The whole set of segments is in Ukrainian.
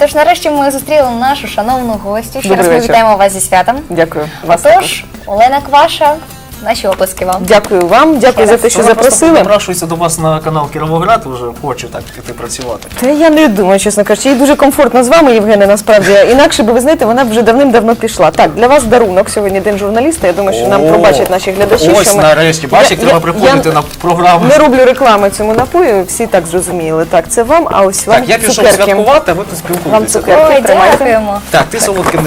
Отож, нарешті ми зустріли нашу шановну гостю. Ще Добрий раз ми вечір. вітаємо вас зі святом. Дякую. Вас також. Отож, Олена Кваша, наші оплески вам. Дякую вам, дякую за те, що Вона просто запросили. Напрашується до вас на канал Кіровоград, вже хоче так піти працювати. Та я не думаю, чесно кажучи, їй дуже комфортно з вами, Євгене, насправді. Інакше би ви знаєте, вона б вже давним-давно пішла. Так, для вас дарунок сьогодні день журналіста. Я думаю, що нам О, пробачать наші глядачі. Ось що ми... нарешті, бачите, Я- треба я- приходити я на програму. Не роблю реклами цьому напою, всі так зрозуміли. Так, це вам, а ось вам Так, я пішов цукерки. святкувати, а ви тут Вам спілкуєтеся. цукерки. Ой, тримайте. дякуємо. Так, ти солодкий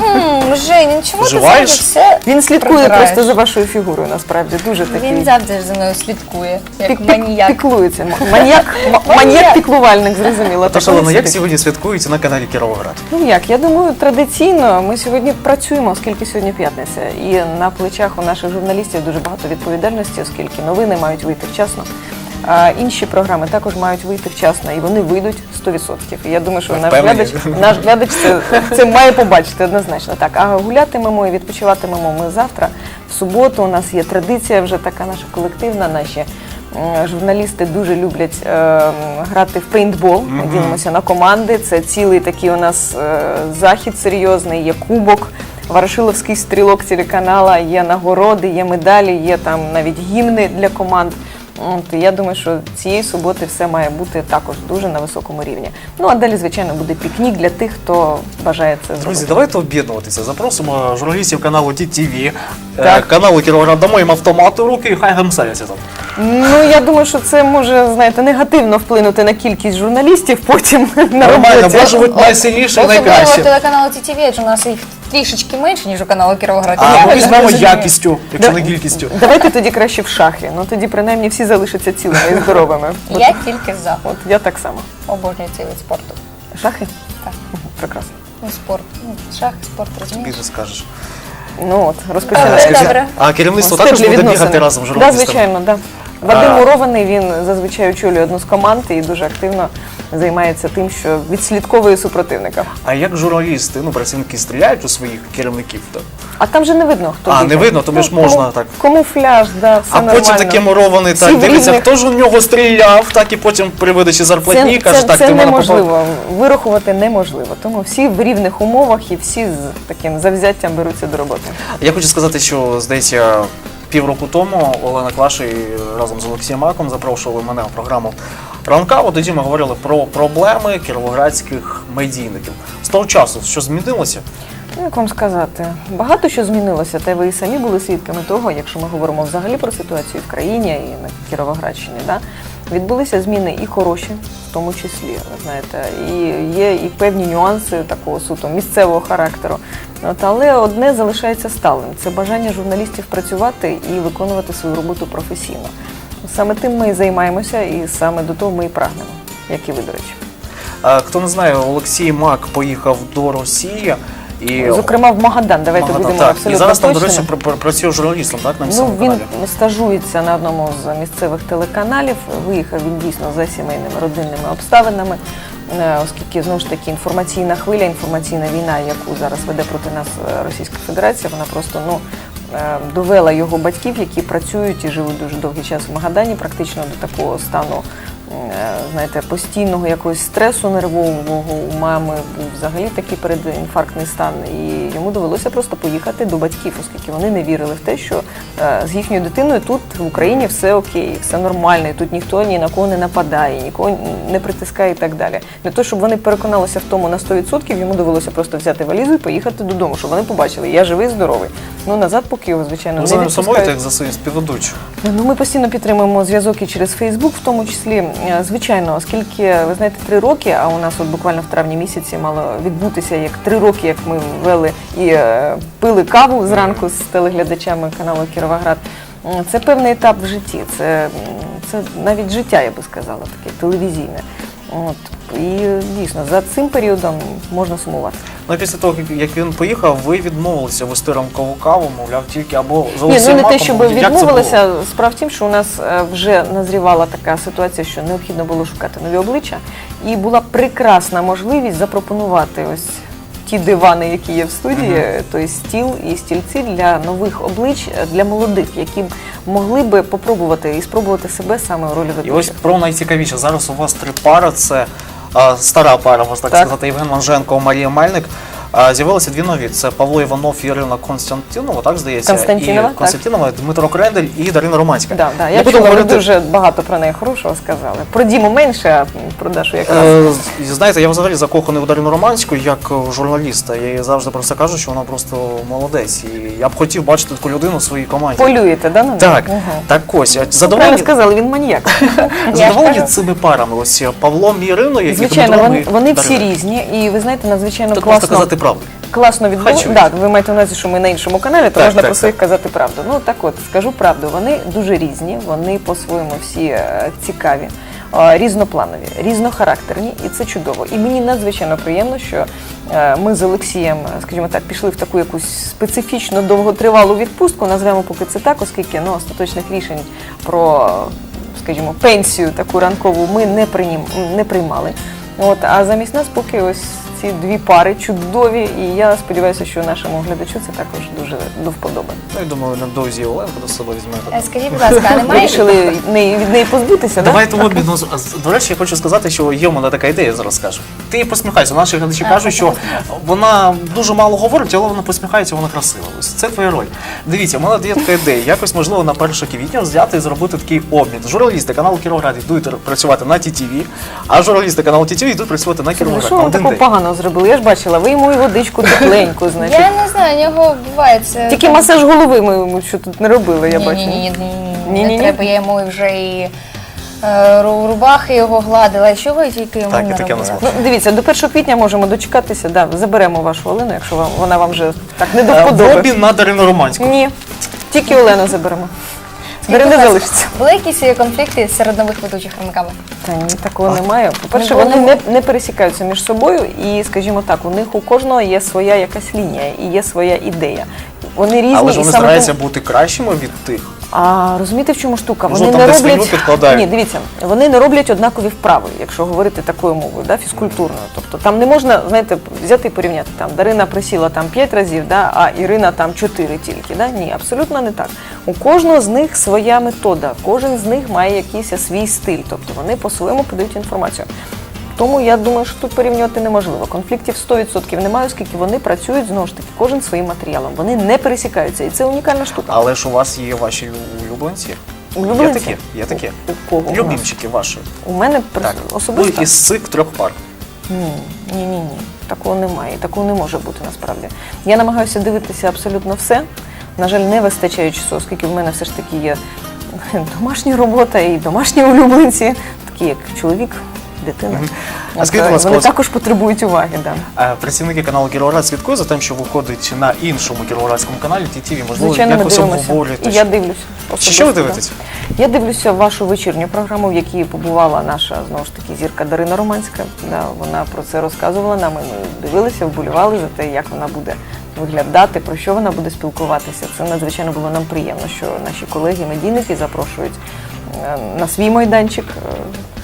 М, Женя, ну чому ти завжди все Він слідкує протираєш? просто за вашою фігурою, насправді. Дуже такий. Він завжди ж за мною слідкує, як Пік- пік- маніяк. Піклується. Маніяк, ма- маніяк піклувальник, зрозуміло. Тож, Так, як сьогодні святкується на каналі Кіровоград? Ну як, я думаю, традиційно ми сьогодні працюємо, оскільки сьогодні п'ятниця. І на плечах у наших журналістів дуже багато відповідальності, оскільки новини мають вийти вчасно. А інші програми також мають вийти вчасно, і вони вийдуть 100%. І я думаю, що наш впевнені? глядач, наш глядач це, це має побачити однозначно. Так, а гулятимемо і відпочиватимемо ми завтра. В суботу у нас є традиція вже така наша колективна. Наші м, журналісти дуже люблять е, грати в пейнтбол. Ми ділимося на команди. Це цілий такий у нас е, захід серйозний, є кубок. Ворошиловський стрілок телеканала, є нагороди, є медалі, є там навіть гімни для команд. От, я думаю, що цієї суботи все має бути також дуже на високому рівні. Ну а далі, звичайно, буде пікнік для тих, хто бажає це зробити. Друзі, давайте об'єднуватися. Запросимо журналістів каналу ТТВ, Так. каналу Кіровоград, дамо їм автомати в руки і хай гамселяться там. Ну я думаю, що це може знаєте негативно вплинути на кількість журналістів потім на Нормально, роботі. може бути найсильніше і найкраще. телеканалу ТТВ, адже у нас їх трішечки менше, ніж у каналу Кіровоград. А ми візьмемо якістю, якщо Да. не кількістю. Давайте тоді краще в шахи. Ну тоді принаймні всі залишаться цілими і здоровими. От, Я тільки за. от я так само. Обожнюю цей вид спорту. Шахи? Так. Прекрасно. Ну, спорт. Ну, шах, спорт, розумієш? Більше скажеш. Ну от, розпочинаємо. Скажи. А керівництво також буде бігати разом з Да, журналістами? звичайно, да. Вадим Мурований, він зазвичай очолює одну з команд і дуже активно займається тим, що відслідковує супротивника. А як журналісти, ну працівники стріляють у своїх керівників? Так? А там же не видно, хто А, не видно, тобі ж Ну, можна кому- так. Камуфляж, да, все А нормально. потім такий мурований Всі так в дивиться, різних- хто ж у нього стріляв, так і потім при видачі зарплатні Це, каже, це, так, це ти в мене попав. Вирахувати неможливо. Тому всі в рівних умовах і всі з таким завзяттям беруться до роботи. Я хочу сказати, що здається, півроку тому Олена Клаші разом з Олексієм Маком запрошували мене в програму Ранкаво. Тоді ми говорили про проблеми кіровоградських медійників. З того часу, що змінилося? Ну, як вам сказати, багато що змінилося, та ви і самі були свідками того, якщо ми говоримо взагалі про ситуацію в країні і на Кіровоградщині, да, відбулися зміни і хороші, в тому числі, знаєте, і є і певні нюанси такого суто місцевого характеру. От, але одне залишається сталим це бажання журналістів працювати і виконувати свою роботу професійно. Саме тим ми і займаємося, і саме до того ми і прагнемо, як і ви, до речі. Хто не знає, Олексій Мак поїхав до Росії і Зокрема, в Магадан, давайте Магадан, будемо так. абсолютно і зараз там, до точними. речі, пр- пр- працює журналістом, так на Ну, місцевому він каналі. стажується на одному з місцевих телеканалів. Виїхав він дійсно за сімейними родинними обставинами, е, оскільки знову ж таки інформаційна хвиля, інформаційна війна, яку зараз веде проти нас е, Російська Федерація, вона просто ну. е, Довела його батьків, які працюють і живуть дуже довгий час в Магадані, практично до такого стану, знаєте, постійного якогось стресу нервового. У мами був взагалі такий передінфарктний стан, і йому довелося просто поїхати до батьків, оскільки вони не вірили в те, що е, з їхньою дитиною тут в Україні все окей, все нормально, і тут ніхто ні на кого не нападає, нікого не притискає і так далі. Для того, щоб вони переконалися в тому на 100%, йому довелося просто взяти валізу і поїхати додому, щоб вони побачили, я живий, здоровий. Ну назад, поки його звичайно Ви не відпускають. як за своїм співведучим. Ну, ми постійно підтримуємо зв'язок і через Фейсбук, в тому числі, Е, звичайно, оскільки ви знаєте, три роки, а у нас от буквально в травні місяці мало відбутися як три роки, як ми ввели і е, пили каву зранку з телеглядачами каналу Кіровоград. Це певний етап в житті. Це, це навіть життя, я би сказала, таке телевізійне. От і дійсно за цим періодом можна сумувати. Ну, після того, як- він поїхав, ви відмовилися вести ранкову каву, мовляв, тільки або Ні, ну не те, щоб відмовилися. Справа в тім, що у нас е, вже назрівала така ситуація, що необхідно було шукати нові обличчя, і була прекрасна можливість запропонувати ось. Ті дивани, які є в студії, тобто стіл і стільці для нових облич, е, для молодих, які могли би попробувати і спробувати себе саме у ролі І ось про найцікавіше. Зараз у вас три пари. Це стара пара, можна так, сказати, Євген Манженко, Марія Мельник. З'явилися дві нові: це Павло Іванов і Ірина Константинова, так здається, Константинова, і так. Константинова, Дмитро Крендель і Дарина Романська. Да, да. Я буду чула, ви дуже багато про неї хорошого сказали. Про Діму менше, а про Дашу якраз. Е, знаєте, я взагалі закоханий у Дарину Романську як журналіста. Я їй завжди про це кажу, що вона просто молодець. І я б хотів бачити таку людину в своїй команді. Полюєте, да, на? Так, Мгм. так ось. Задоволені, сказали, він маніяк. задоволені цими парами. Ось Павлом і Іриною, Звичайно, вони, вони всі різні, і ви знаєте, надзвичайно класно. Правду. Класно відбулося. Хочу. Так, ви маєте на увазі, що ми на іншому каналі, то Так, можна так, про своїх казати правду. Ну так от, скажу правду, вони дуже різні, вони по-своєму всі е, цікаві, е, різнопланові, різнохарактерні, і це чудово. І мені надзвичайно приємно, що е, ми з Олексієм, е, скажімо так, пішли в таку якусь специфічно довготривалу відпустку, назвемо поки це так, оскільки ну, остаточних рішень про, скажімо, пенсію таку ранкову ми не, не приймали. От, а замість нас поки ось ці дві пари чудові, і я сподіваюся, що нашому глядачу це також дуже до вподоби. Ну, я думаю, невдовзі Оленку до себе візьмете. Е, Скажіть, будь ласка, а Ви немає вирішили від неї позбутися, так? Давайте в з- До речі, я хочу сказати, що є в мене така ідея, зараз скажу. Ти посміхайся, наші глядачі кажуть, що вона дуже мало говорить, але вона посміхається, вона красива. Ось це твоя роль. Дивіться, в мене є така ідея. Якось можливо на 1 квітня взяти і зробити такий обмін. Журналісти каналу Кіровоград йдуть працювати на ТТВ, а журналісти каналу ТТВ йдуть працювати на Ви Кіровоград. що такого день. Поганого зробили? Я ж бачила, ви йому і водичку тепленьку, значить. Я не знаю, у нього буває це. Тільки масаж голови ми, ми що тут не робили, я бачу. ні, ні, ні, ні, Ні-ні-ні. не треба, я йому вже і е, ру- рубахи його гладила, чого я тільки йому Так, і не таке робила. Ну, дивіться, до 1 квітня можемо дочекатися, да, заберемо вашу Олену, якщо вам, вона вам вже так не до Е, вподоби. обмін на Дарину Романську. Ні, тільки Олену заберемо. Ласка, залишиться. Були якісь е, конфлікти серед нових ведучих ранками? Та ні, такого немає. По-перше, Не вони не, не пересікаються між собою, і, скажімо так, у них у кожного є своя якась лінія і є своя ідея. Вони різні Але ж і вони саме стараються бути кращими від тих. А розумієте, в чому штука? Можливо, Вони там не роблять підкладають. Ні, дивіться, вони не роблять однакові вправи, якщо говорити такою мовою, да, фізкультурною. Тобто там не можна, знаєте, взяти і порівняти. Там Дарина присіла там 5 разів, да, а Ірина там 4 тільки. Да? Ні, абсолютно не так. У кожного з них своя метода, кожен з них має якийсь свій стиль. Тобто вони по-своєму подають інформацію. Тому я думаю, що тут порівнювати неможливо. Конфліктів 100% немає, оскільки вони працюють знову ж таки кожен своїм матеріалом. Вони не пересікаються, і це унікальна штука. Але ж у вас є ваші улюбленці. Улюбленці? Є такі, є такі. У кого? Любімчики ваші. У мене Так. особисто Ну, із цих трьох пар. ні, ні, ні, ні. Такого немає, такого не може бути насправді. Я намагаюся дивитися абсолютно все. На жаль, не вистачає часу, оскільки в мене все ж таки є домашня робота і домашні улюбленці, такі як чоловік, дитина. А От, скажіть, будь е, ласка, вони ось- також потребують уваги. Да. Е, Працівники каналу Кіровоград слідкують за тим, що виходить на іншому кіровоградському каналі ТТВ. Можливо, Звичайно, ми якось дивимося. обговорюєте. І я дивлюся. особисто, Що ви да. дивитесь? Я дивлюся вашу вечірню програму, в якій побувала наша знову ж таки зірка Дарина Романська. Да, вона про це розказувала нам. і Ми дивилися, вболівали за те, як вона буде виглядати, про що вона буде спілкуватися. Це надзвичайно було нам приємно, що наші колеги, медійники запрошують е, на свій майданчик е,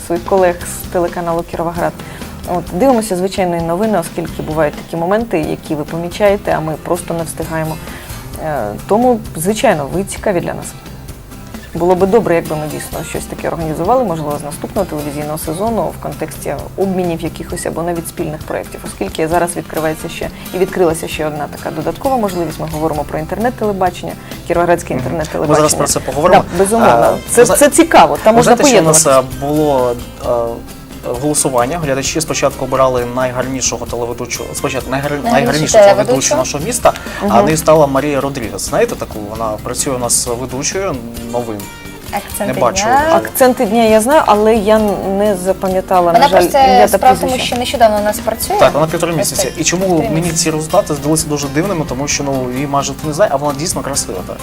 своїх колег з телеканалу Кіровоград. От дивимося звичайно і новини, оскільки бувають такі моменти, які ви помічаєте, а ми просто не встигаємо. Е, Тому, звичайно, ви цікаві для нас. Було би добре, якби ми дійсно щось таке організували, можливо, з наступного телевізійного сезону в контексті обмінів якихось або навіть спільних проєктів, оскільки зараз відкривається ще і відкрилася ще одна така додаткова можливість. Ми говоримо про інтернет-телебачення, кіровоградське інтернет-телебачення. Ми зараз про це поговоримо. Да, безумовно, це, це цікаво. Там можна знаєте, що у нас було голосування. Глядачі спочатку обирали найгарнішого телеведучого, спочатку найгар... Найгарнішого телеведучого нашого міста, а нею стала Марія Родрігес. Знаєте таку? Вона працює у нас ведучою новин. Акценти Не бачу. дня. Акценти дня я знаю, але я не запам'ятала Вона на жаль просто справа в тому, що нещодавно у нас працює. Так, вона півтора так. І чому мені ці результати здалися дуже дивними, тому що ну її майже не знає, а вона дійсно красива. Так.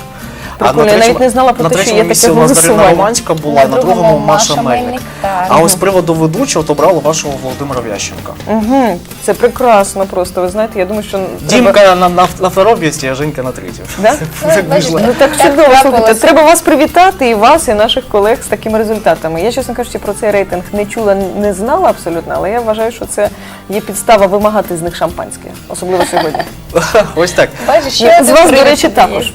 Прикольно, я навіть не знала про на те, що є таке місці у нас Дарина. Романська була, На на другому другому Маша Мельник. А ось з приводу ведучого то брали вашого Володимира Вященка. Угу, це прекрасно просто. Ви знаєте, я думаю, що треба- Дімка на, на, на второму місці, а Женька на третьому. Да? Ну, Так. Ну так чудово, слухайте. Треба вас привітати і вас, і наших колег з такими результатами. Я, чесно кажучи, про цей рейтинг не чула, не знала абсолютно, але я вважаю, що це є підстава вимагати з них шампанське, особливо сьогодні. Ось так. Бачиш, ще з вас, до речі, також,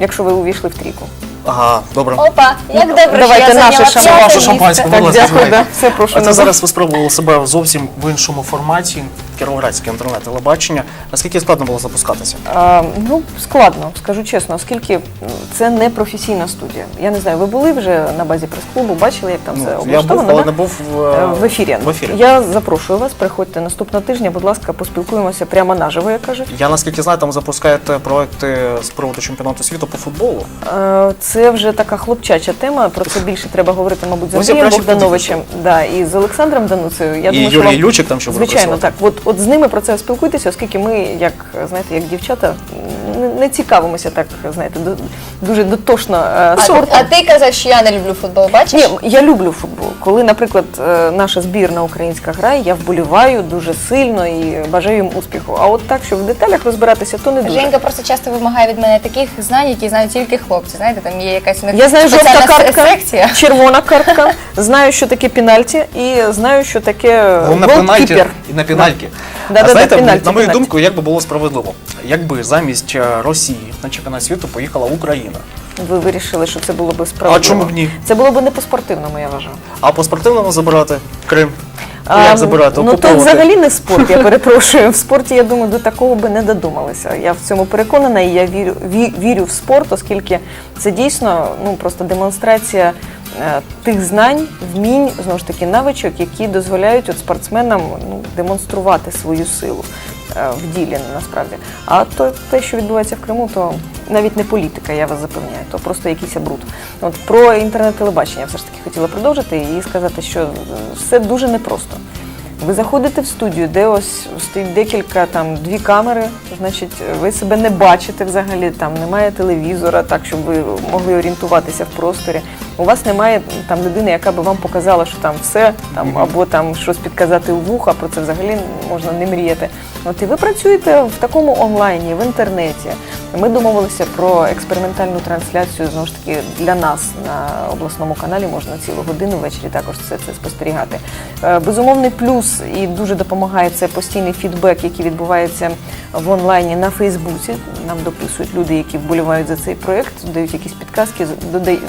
якщо ви увійшли в трійку. Ага, добре. Опа, як добре, що Давайте я наше зайняла шампанське. П'яте ваше місце. шампанське, Так, ласка, дякую, да. Все, прошу А це назад. зараз ви спробували себе зовсім в іншому форматі кіровоградське інтернет-телебачення. Наскільки складно було запускатися? А, ну, складно, скажу чесно, оскільки це не професійна студія. Я не знаю, ви були вже на базі прес-клубу, бачили, як там Ну, все я був, але да? не був в, Е, в ефірі. В ефірі. Я запрошую вас, приходьте наступного тижня, будь ласка, поспілкуємося прямо наживо, як кажуть. Я наскільки знаю, там запускаєте проекти з приводу чемпіонату світу по футболу. Е, Це вже така хлопчача тема. Про це більше треба говорити, мабуть, з Андрієм Богдановичем да, і з Олександром Дануцею. Я і думаю, що Юрій вам- Лючик там буде Звичайно, так. От, от з ними про це спілкуйтеся, оскільки ми, як знаєте, як дівчата, не, цікавимося так, знаєте, до, дуже дотошно е, А, спортом. а ти казав, що я не люблю футбол, бачиш? Ні, я люблю футбол. Коли, наприклад, е, наша збірна українська грає, я вболіваю дуже сильно і бажаю їм успіху. А от так, щоб в деталях розбиратися, то не дуже. Женька просто часто вимагає від мене таких знань, які знають тільки хлопці. Знаєте, там є якась у них Я знаю жовта картка, секція. червона картка, знаю, що таке пенальті, і знаю, що таке пенальті голкіпер. на пенальті. Да, да, а да, знаєте, пенальті, на мою пенальті. думку, як би було справедливо, якби замість е, Росії на чемпіонат світу поїхала Україна. Ви вирішили, що це було би справедливо. А чому б ні? Це було б не по-спортивному, я вважаю. А по спортивному забирати Крим. А, як забирати? Ну то взагалі не спорт, я перепрошую. В спорті, я думаю, до такого би не додумалися. Я в цьому переконана і я вірю, вірю в спорт, оскільки це дійсно ну, просто демонстрація тих знань, вмінь, знову ж таки, навичок, які дозволяють от спортсменам ну, демонструвати свою силу е, в ділі насправді. А то те, що відбувається в Криму, то навіть не політика, я вас запевняю, то просто якийсь бруд. От про інтернет-телебачення все ж таки хотіла продовжити і сказати, що е, все дуже непросто. Ви заходите в студію, де ось стоїть декілька там дві камери, значить, ви себе не бачите взагалі, там немає телевізора, так щоб ви могли орієнтуватися в просторі. У вас немає там людини, яка би вам показала, що там все, там або там щось підказати у вуха, про це взагалі можна не мріяти. От і ви працюєте в такому онлайні, в інтернеті. Ми домовилися про експериментальну трансляцію знову ж таки для нас на обласному каналі. Можна цілу годину ввечері також все це спостерігати. Е, Безумовний плюс і дуже допомагає це постійний фідбек, який відбувається в онлайні на Фейсбуці. Нам дописують люди, які вболівають за цей проєкт, дають якісь підказки,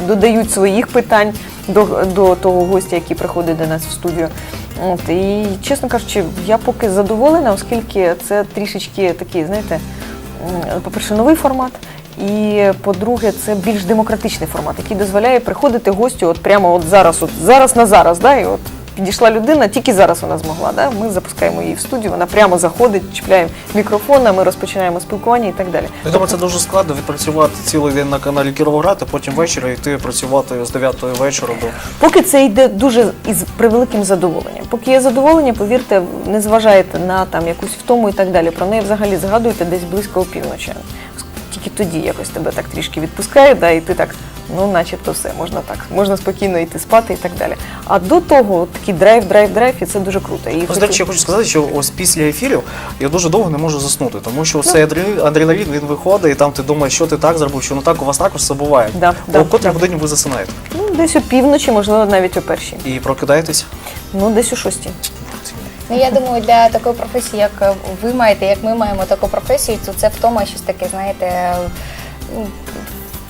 додають своїх питань до, до того гостя, який приходить до нас в студію. От, і чесно кажучи, я поки задоволена, оскільки це трішечки такий, знаєте, по-перше, новий формат. І по-друге, це більш демократичний формат, який дозволяє приходити гостю от прямо от зараз, от зараз на зараз. Да, і от підійшла людина, тільки зараз вона змогла. Да? Ми запускаємо її в студію, вона прямо заходить, чіпляє мікрофон, а ми розпочинаємо спілкування і так далі. Я думаю, це дуже складно відпрацювати цілий день на каналі Кіровоград, а потім ввечері йти працювати з 9 вечора до Поки це йде дуже із превеликим задоволенням. Поки є задоволення, повірте, не зважаєте на там якусь втому і так далі. Про неї взагалі згадуєте десь близько опівночі. Тільки тоді якось тебе так трішки відпускає, да, і ти так, ну начебто все, можна так, можна спокійно йти спати і так далі. А до того такий драйв, драйв, драйв, і це дуже круто. І Ось, до речі, я хочу сказати, що ось після ефірів я дуже довго не можу заснути, тому що Ну. цей адреналін, він виходить, і там ти думаєш, що ти так зробив, що не так, у вас також це буває. Да, да, О котрій да. годині ви засинаєте ну, десь о півночі, можливо, навіть о першій. і прокидаєтесь. Ну, десь о шостій. Ну я думаю, для такої професії, як ви маєте, як ми маємо таку професію, то це втома щось таке, знаєте.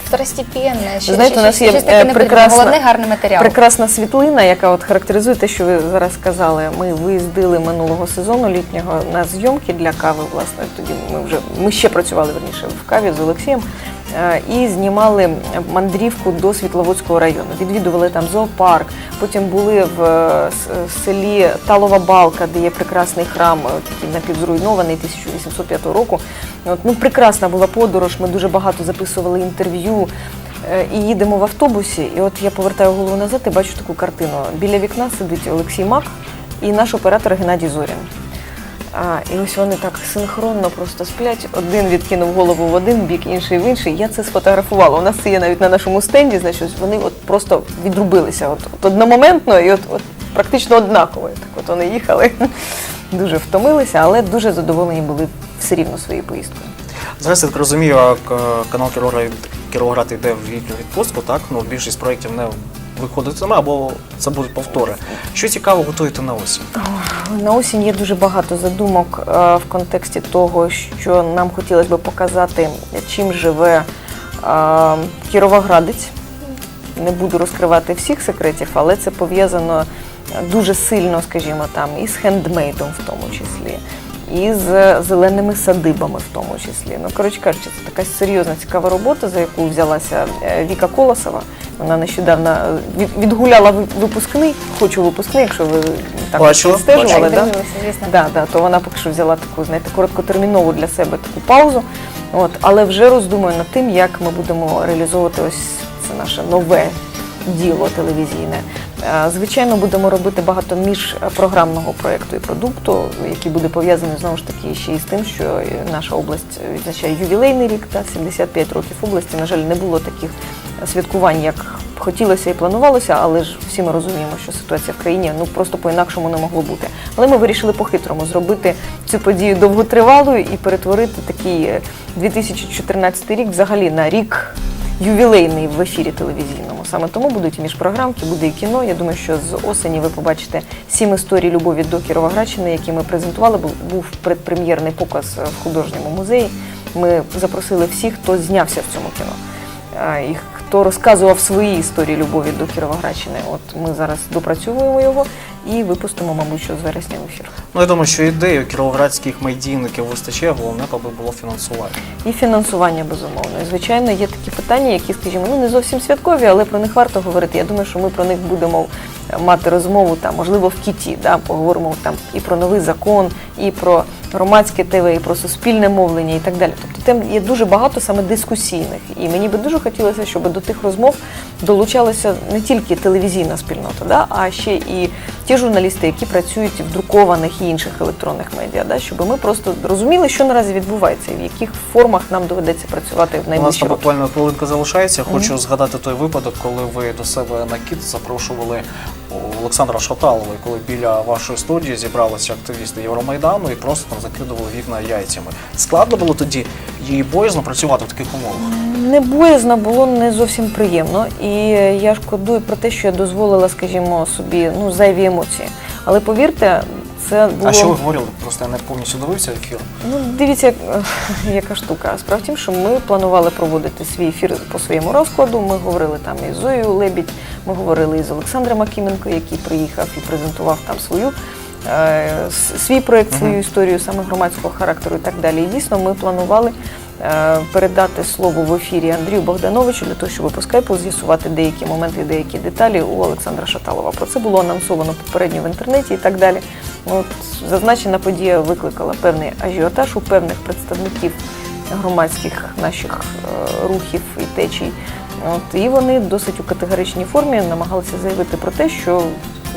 Второстепенне, Ще, Знаєте, у нас є щось е, таке не прекрасна- Головне гарний матеріал. Прекрасна світлина, яка от характеризує те, що ви зараз сказали. Ми виїздили минулого сезону літнього на зйомки для кави. Власне, тоді ми вже ми ще працювали верніше в каві з Олексієм. Е, І знімали мандрівку до Світловодського району. Відвідували там зоопарк. Потім були в е, селі Талова Балка, де є прекрасний храм, е, такий напівзруйнований 1805 року. От, ну, прекрасна була подорож. Ми дуже багато записували інтерв'ю. Е, І їдемо в автобусі, і от я повертаю голову назад і бачу таку картину. Біля вікна сидить Олексій Мак і наш оператор Геннадій Зорін. А, і ось вони так синхронно просто сплять. Один відкинув голову в один бік, інший в інший. Я це сфотографувала. У нас це є навіть на нашому стенді. Значить, вони от просто відрубилися. От, от одномоментно і от, от практично однаково. Так от вони їхали. Дуже втомилися, але дуже задоволені були все рівно своєю поїздкою. Зараз я так розумію, канал Кіровоград йде в літню відпустку, так? Ну, більшість проєктів не виходитиме, або це будуть повтори. Що цікаво готуєте на осінь? На осінь є дуже багато задумок е, в контексті того, що нам хотілося б показати, чим живе а, Кіровоградець. Не буду розкривати всіх секретів, але це пов'язано дуже сильно, скажімо, там, із хендмейдом в тому числі, і з зеленими садибами в тому числі. Ну, коротше кажучи, це така серйозна цікава робота, за яку взялася е, Віка Колосова. Вона нещодавно е, відгуляла випускний, хочу випускний, якщо ви так Бачила, стежували, да? Да, да, то вона поки що взяла таку, знаєте, короткотермінову для себе таку паузу. От, але вже роздумує над тим, як ми будемо реалізовувати ось це наше нове діло телевізійне. Е, Звичайно, будемо робити багато міжпрограмного проєкту і продукту, який буде пов'язаний знову ж таки ще й з тим, що наша область відзначає ювілейний рік, та 75 років області. На жаль, не було таких святкувань, як хотілося і планувалося, але ж всі ми розуміємо, що ситуація в країні ну просто по-інакшому не могло бути. Але ми вирішили по-хитрому зробити цю подію довготривалою і перетворити такий е, 2014 рік взагалі на рік ювілейний в ефірі телевізійному. Саме тому будуть і міжпрограмки, буде і кіно. Я думаю, що з осені ви побачите сім історій любові до Кіровоградщини, які ми презентували. Був- предпрем'єрний показ е, в художньому музеї. Ми запросили всіх, хто знявся в цьому кіно. А, І хто розказував свої історії любові до Кіровоградщини. От ми зараз допрацьовуємо його і випустимо, мабуть, що з вересня в ефір. Ну я думаю, що ідею кіровоградських медійників вистачає, головне, аби було фінансування. І фінансування безумовно. І, звичайно, є такі питання, які, скажімо, ну не зовсім святкові, але про них варто говорити. Я думаю, що ми про них будемо мати розмову там, можливо, в кіті. Да? Поговоримо там і про новий закон, і про громадське ТВ, і про суспільне мовлення, і так далі. Тобто тем є дуже багато саме дискусійних. І мені би дуже хотілося, щоб до тих розмов долучалася не тільки телевізійна спільнота, да? а ще і ті журналісти, які працюють в друкованих і інших електронних медіа, да? щоб ми просто розуміли, що наразі відбувається, і в яких формах нам доведеться працювати в У нас найближчі буквально хвилинка залишається. Хочу згадати той випадок, коли ви до себе на кіт запрошували Олександра Шаталова, коли біля вашої студії зібралися активісти Євромайдану і просто там закидували вікна яйцями. Складно було тоді їй боязно працювати в таких умовах. Не боязно було не зовсім приємно, і я шкодую про те, що я дозволила, скажімо, собі ну зайві емоції. Але повірте, це було А що ви говорили? Просто я не повністю дивився ефір. Ну, дивіться, яка штука. Справа в тім, що ми планували проводити свій ефір по своєму розкладу. Ми говорили там із Зоєю Лебідь, ми говорили із Олександром Акіменко, який приїхав і презентував там свою. е, Свій проєкт, свою історію саме громадського характеру і так далі. І дійсно ми планували е, передати слово в ефірі Андрію Богдановичу для того, щоб по скайпу з'ясувати деякі моменти, деякі деталі у Олександра Шаталова. Про це було анонсовано попередньо в інтернеті і так далі. От, зазначена подія викликала певний ажіотаж у певних представників громадських наших е, рухів і течій. От, і вони досить у категоричній формі намагалися заявити про те, що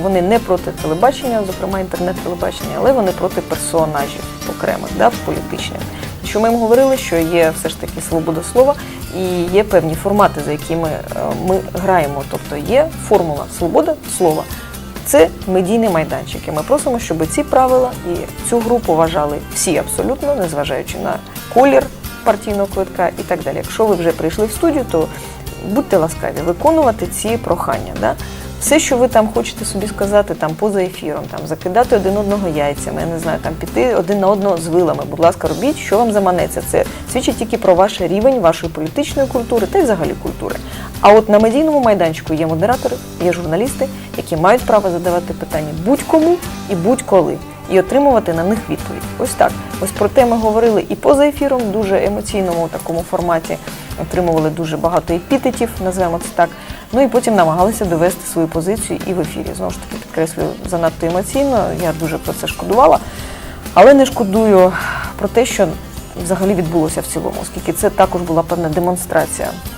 вони не проти телебачення, зокрема інтернет-телебачення, але вони проти персонажів окремих, да, політичних. Що ми їм говорили, що є все ж таки свобода слова і є певні формати, за якими е, ми граємо. Тобто є формула свобода слова. Це медійний майданчик. І ми просимо, щоб ці правила і цю гру поважали всі абсолютно, незважаючи на колір партійного квитка і так далі. Якщо ви вже прийшли в студію, то будьте ласкаві виконувати ці прохання. Да? Все, що ви там хочете собі сказати там поза ефіром, там закидати один одного яйцями, я не знаю, там піти один на одного з вилами. Будь ласка, робіть, що вам заманеться. Це свідчить тільки про ваш рівень вашої політичної культури та й взагалі культури. А от на медійному майданчику є модератори, є журналісти, які мають право задавати питання будь-кому і будь-коли. І отримувати на них відповідь. Ось так. Ось про те ми говорили і поза ефіром, дуже емоційному такому форматі. Отримували дуже багато епітетів, назвемо це так. Ну і потім намагалися довести свою позицію і в ефірі. Знову ж таки, підкреслюю, занадто емоційно. Я дуже про це шкодувала. Але не шкодую про те, що взагалі відбулося в цілому, оскільки це також була певна демонстрація ем,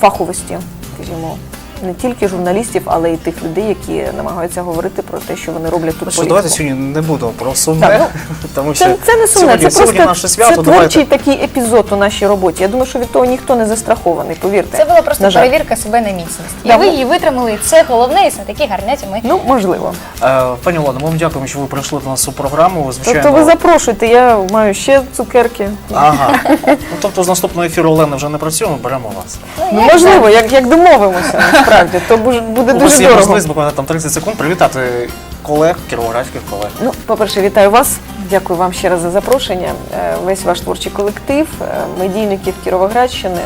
фаховості, скажімо, не тільки журналістів, але й тих людей, які намагаються говорити про те, що вони роблять тут Ну що, давайте сьогодні не будемо про сумне, Так, тому що Це, це не сумне, сьогодні, це сьогодні просто наше свято. це давайте. творчий такий епізод у нашій роботі. Я думаю, що від того ніхто не застрахований, повірте. Це була просто перевірка себе на міцність. І Да, ви її витримали, це головне, і це такі гарняті ми. Ну, можливо. Е, Пані Олено, ми вам дякуємо, що ви прийшли до нас у програму. Звичайно, Тобто ви запрошуєте, я маю ще цукерки. Ага. Ну, тобто з наступного ефіру Олени вже не працюємо, беремо вас. Ну, можливо, як, як домовимося, насправді, то буде У вас дуже є дорого. можливість буквально там 30 секунд привітати колег, кіровоградських колег. Ну, по-перше, вітаю вас. Дякую вам ще раз за запрошення. Е, Весь ваш творчий колектив, е, медійників Кіровоградщини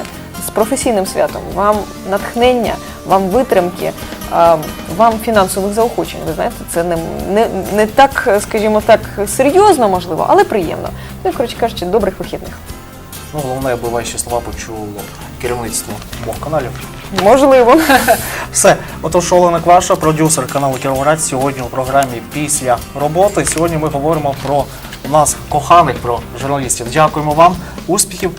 з професійним святом. Вам натхнення, вам витримки, вам фінансових заохочень. Ви знаєте, це не, не, не так, скажімо так, серйозно, можливо, але приємно. Ну і коротше кажучи, добрих вихідних. Ну, головне, аби ваші слова почуло керівництво обох каналів. Можливо. Все, отож Олена Кваша, продюсер каналу Кіровоград, сьогодні у програмі Після роботи. Сьогодні ми говоримо про нас коханих, про журналістів. Дякуємо вам, успіхів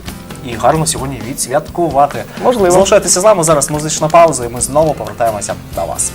і гарно сьогодні відсвяткувати. Можливо. Залишайтеся з нами зараз музична пауза, і ми знову повертаємося до вас.